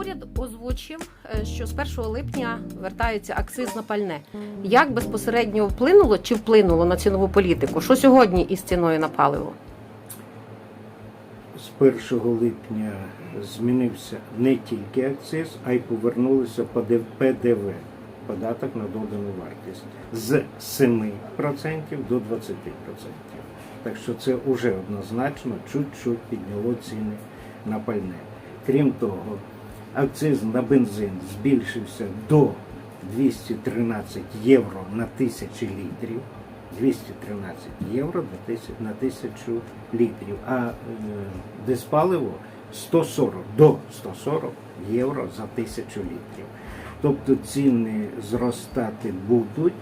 Уряд озвучив, е, що з 1 липня вертається акциз на пальне. Як безпосередньо вплинуло чи вплинуло на цінову політику? Що сьогодні із ціною на паливо? З 1 липня змінився не тільки акциз, а й повернулося ПДВ, податок на додану вартість, з 7% до 20%. Так що це вже однозначно чуть-чуть підняло ціни на пальне. Крім того, акциз на бензин збільшився до 213 євро на тисячі літрів. 213 євро на тисячу, на тисячу літрів, а е, диспаливо 140 до 140 євро за тисячу літрів. Тобто ціни зростати будуть,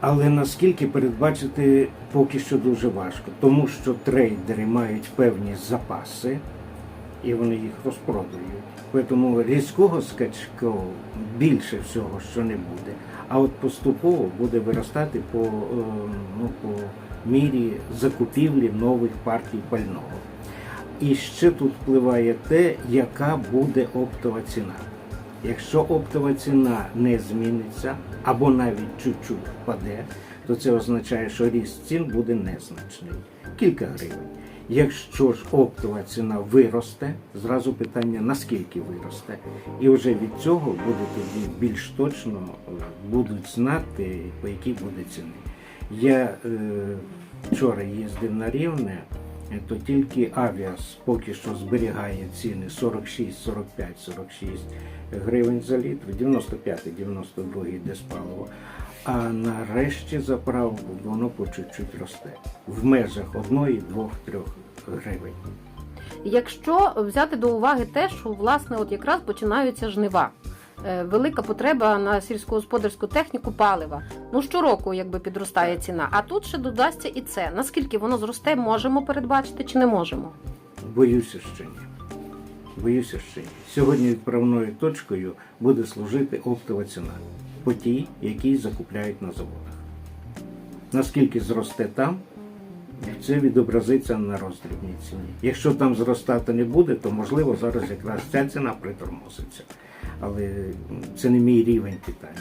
але наскільки передбачити поки що дуже важко, тому що трейдери мають певні запаси і вони їх розпродають. Тому різкого скачку більше всього, що не буде. А от поступово буде виростати по, е, ну, по мірі закупівлі нових партій пального. І ще тут впливає те, яка буде оптова ціна. Якщо оптова ціна не зміниться або навіть чуть-чуть впаде, то це означає, що ріст цін буде незначний кілька гривень. Якщо ж оптова ціна виросте, зразу питання наскільки виросте, і вже від цього буде тоді більш точно е, будуть знати, по якій буде ціни. Я е, вчора їздив на рівне, е, то тільки Авіас поки що зберігає ціни 46, 45, 46 гривень за літр, 95, 92 йде спаливо. А нарешті заправку воно по чуть-чуть росте в межах 1, 2, 3 гривень. Якщо взяти до уваги те, що власне от якраз починаються жнива. Е, Велика потреба на сільськогосподарську техніку палива. Ну щороку якби підростає ціна. А тут ще додасться і це. Наскільки воно зросте, можемо передбачити чи не можемо? Боюся ще ні. Боюся ще ні. Сьогодні відправною точкою буде служити оптова ціна по тій, якій закупляють на заводах. Наскільки зросте там, це відобразиться на роздрібній ціні. Якщо там зростати не буде, то можливо зараз якраз ця ціна притормозиться. Але це не мій рівень питання.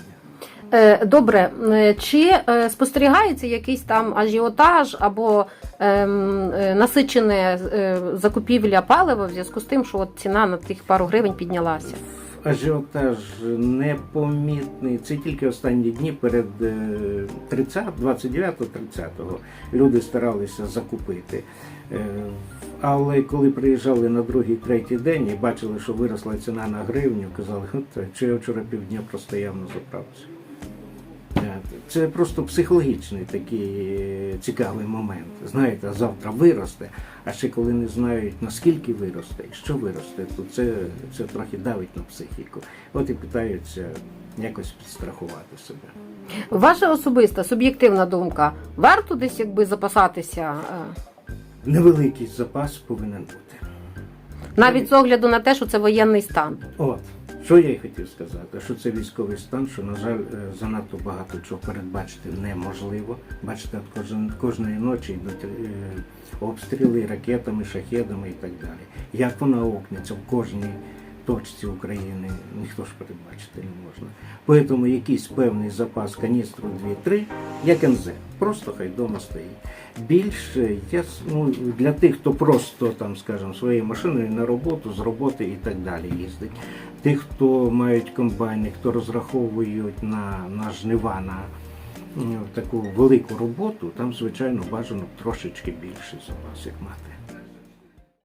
Е, Добре, Е, чи е, спостерігається якийсь там ажіотаж або ем, насичене е, закупівля палива в зв'язку з тим, що от ціна на тих пару гривень піднялася? Ажіотаж непомітний. Це тільки останні дні перед е, 30, 29-30 люди старалися закупити. Е, Але коли приїжджали на другий, третій день і бачили, що виросла ціна на гривню, казали, «От, що я вчора півдня простояв на заправці. Е, Це просто психологічний такий е, цікавий момент. Знаєте, завтра виросте, а ще коли не знають наскільки виросте і що виросте, то це, це трохи давить на психіку. От і питаються якось підстрахувати себе. Ваша особиста суб'єктивна думка, варто десь якби запасатися, е, Невеликий запас повинен бути. навіть з огляду на те, що це воєнний стан. От, що я й хотів сказати, що це військовий стан, що, на жаль, е, занадто багато чого передбачити неможливо. Бачите, кожен, кожної ночі йдуть е, обстріли ракетами, шахедами і так далі. Як вона окнеться в кожній точці України, ніхто ж передбачити не можна. Тому якийсь певний запас каністру 2-3, як НЗ, просто хай вдома стоїть. Більше я ну, для тих, хто просто там, скажімо, своєю машиною на роботу, з роботи і так далі їздить. Тих, хто мають комбайни, хто розраховують на, на жнива, на таку велику роботу, там, звичайно, бажано трошечки більший запас, як мати.